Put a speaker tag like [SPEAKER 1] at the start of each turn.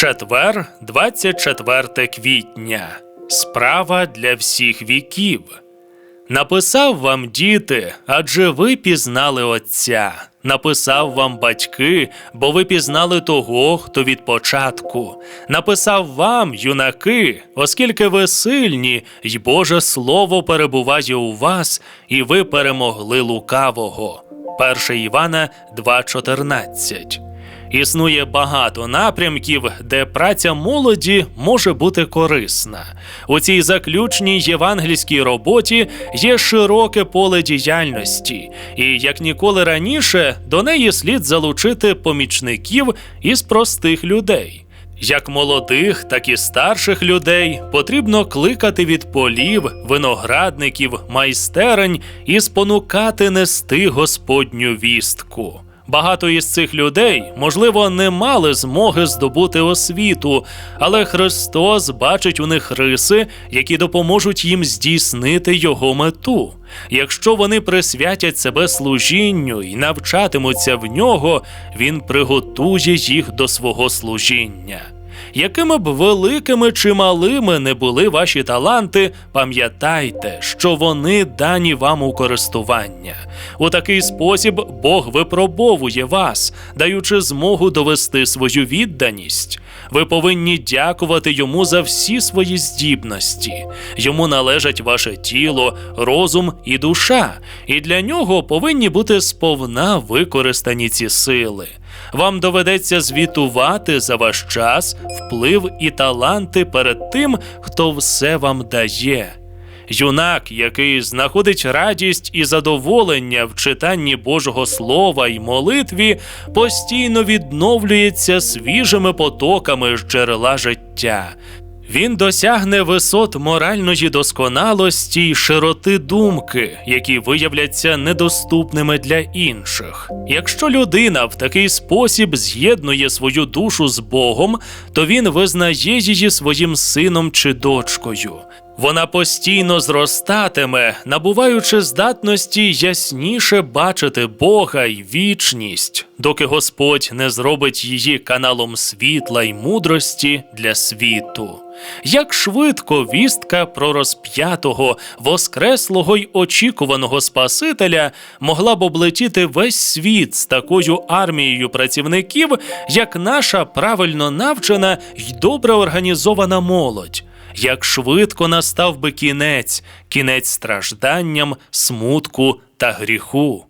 [SPEAKER 1] Четвер, 24 квітня. Справа для всіх віків. Написав вам діти, адже ви пізнали Отця. Написав вам батьки, бо ви пізнали того, хто від початку. Написав вам, юнаки, оскільки ви сильні, й Боже Слово перебуває у вас, і ви перемогли лукавого. 1 Івана 2.14 Існує багато напрямків, де праця молоді може бути корисна. У цій заключній євангельській роботі є широке поле діяльності, і як ніколи раніше до неї слід залучити помічників із простих людей. Як молодих, так і старших людей потрібно кликати від полів, виноградників, майстерень і спонукати нести Господню вістку. Багато із цих людей, можливо, не мали змоги здобути освіту, але Христос бачить у них риси, які допоможуть їм здійснити його мету. Якщо вони присвятять себе служінню і навчатимуться в нього, він приготує їх до свого служіння. Якими б великими чи малими не були ваші таланти, пам'ятайте, що вони дані вам у користування. У такий спосіб Бог випробовує вас, даючи змогу довести свою відданість. Ви повинні дякувати йому за всі свої здібності. Йому належать ваше тіло, розум і душа, і для нього повинні бути сповна використані ці сили. Вам доведеться звітувати за ваш час, вплив і таланти перед тим, хто все вам дає. Юнак, який знаходить радість і задоволення в читанні Божого Слова й молитві, постійно відновлюється свіжими потоками з джерела життя. Він досягне висот моральної досконалості й широти думки, які виявляться недоступними для інших. Якщо людина в такий спосіб з'єднує свою душу з Богом, то він визнає її своїм сином чи дочкою. Вона постійно зростатиме, набуваючи здатності ясніше бачити Бога й вічність, доки Господь не зробить її каналом світла й мудрості для світу. Як швидко вістка про розп'ятого, воскреслого й очікуваного Спасителя могла б облетіти весь світ з такою армією працівників, як наша правильно навчена й добре організована молодь. Як швидко настав би кінець, кінець стражданням, смутку та гріху.